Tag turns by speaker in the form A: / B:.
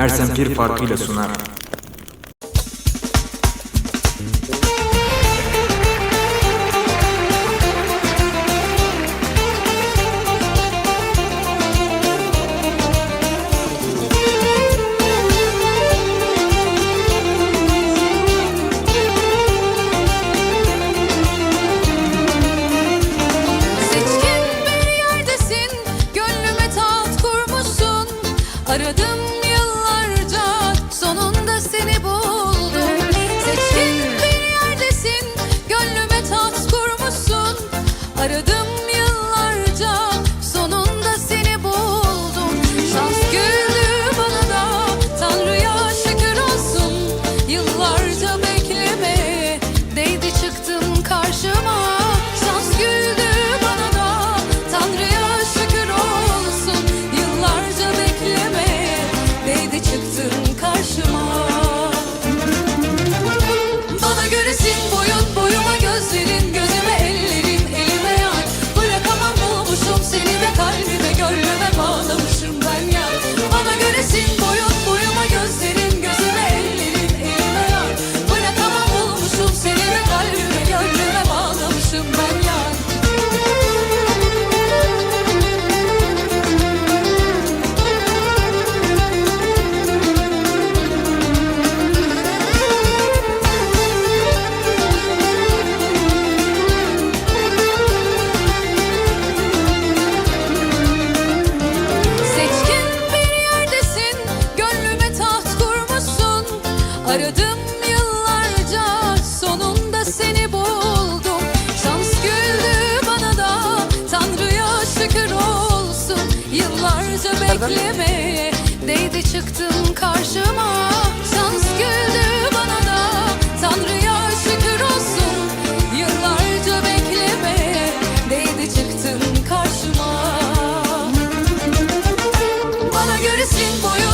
A: her semtir farkıyla sunar.
B: Seçkin bir yerdesin, gönlüme taht kurmuşsun. Aradım çıktın karşıma. Aradım yıllarca sonunda seni buldum. Şans güldü bana da Tanrı'ya şükür olsun. Yıllarca beklemeye değdi çıktın karşıma. Şans güldü bana da Tanrı'ya şükür olsun. Yıllarca beklemeye değdi çıktın karşıma. Bana göre sin boyu